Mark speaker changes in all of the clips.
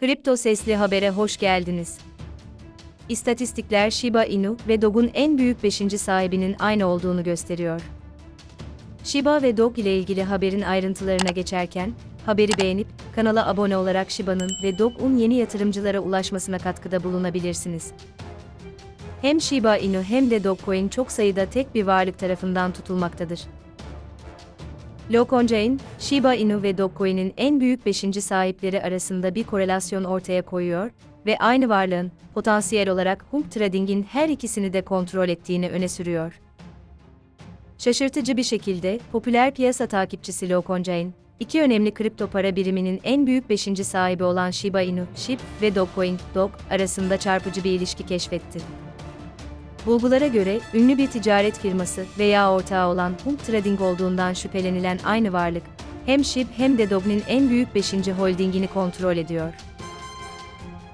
Speaker 1: Kripto Sesli Haber'e hoş geldiniz. İstatistikler Shiba Inu ve Dog'un en büyük 5. sahibinin aynı olduğunu gösteriyor. Shiba ve Dog ile ilgili haberin ayrıntılarına geçerken, haberi beğenip kanala abone olarak Shiba'nın ve Dog'un yeni yatırımcılara ulaşmasına katkıda bulunabilirsiniz. Hem Shiba Inu hem de Dogecoin çok sayıda tek bir varlık tarafından tutulmaktadır. Loconjain, Shiba Inu ve Dogecoin'in en büyük 5. sahipleri arasında bir korelasyon ortaya koyuyor ve aynı varlığın, potansiyel olarak Hung Trading'in her ikisini de kontrol ettiğini öne sürüyor. Şaşırtıcı bir şekilde, popüler piyasa takipçisi Loconjain, iki önemli kripto para biriminin en büyük 5. sahibi olan Shiba Inu, SHIB ve Dogecoin, Dog, arasında çarpıcı bir ilişki keşfetti. Bulgulara göre, ünlü bir ticaret firması veya ortağı olan Hung Trading olduğundan şüphelenilen aynı varlık, hem SHIB hem de Dog'un en büyük 5. holdingini kontrol ediyor.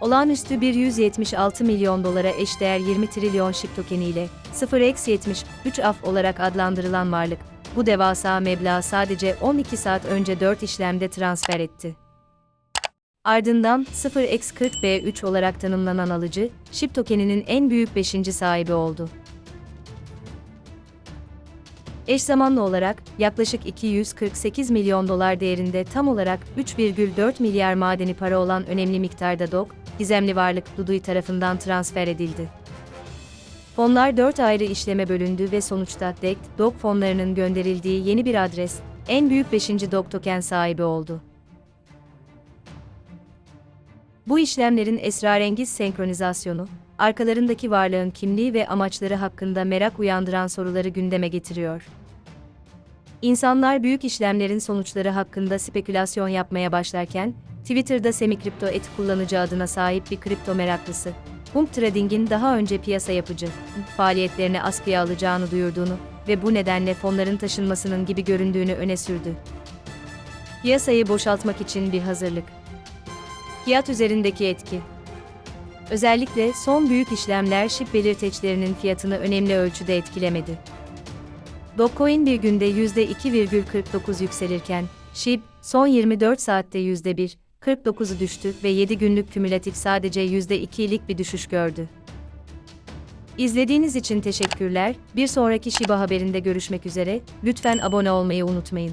Speaker 1: Olağanüstü bir 176 milyon dolara eşdeğer 20 trilyon SHIB tokeniyle 0x73 af olarak adlandırılan varlık, bu devasa meblağı sadece 12 saat önce 4 işlemde transfer etti. Ardından 0x40B3 olarak tanımlanan alıcı, SHIB tokeninin en büyük 5. sahibi oldu. Eş zamanlı olarak yaklaşık 248 milyon dolar değerinde tam olarak 3,4 milyar madeni para olan önemli miktarda DOG, gizemli varlık Dudui tarafından transfer edildi. Fonlar 4 ayrı işleme bölündü ve sonuçta DECT, DOG fonlarının gönderildiği yeni bir adres, en büyük 5. DOG token sahibi oldu. Bu işlemlerin esrarengiz senkronizasyonu, arkalarındaki varlığın kimliği ve amaçları hakkında merak uyandıran soruları gündeme getiriyor. İnsanlar büyük işlemlerin sonuçları hakkında spekülasyon yapmaya başlarken, Twitter'da semikripto et kullanıcı adına sahip bir kripto meraklısı, Hung Trading'in daha önce piyasa yapıcı faaliyetlerini askıya alacağını duyurduğunu ve bu nedenle fonların taşınmasının gibi göründüğünü öne sürdü. Piyasayı boşaltmak için bir hazırlık. Fiyat üzerindeki etki. Özellikle son büyük işlemler şip belirteçlerinin fiyatını önemli ölçüde etkilemedi. Dogecoin bir günde %2,49 yükselirken, SHIB son 24 saatte %1,49'u düştü ve 7 günlük kümülatif sadece %2'lik bir düşüş gördü. İzlediğiniz için teşekkürler. Bir sonraki Shiba haberinde görüşmek üzere. Lütfen abone olmayı unutmayın.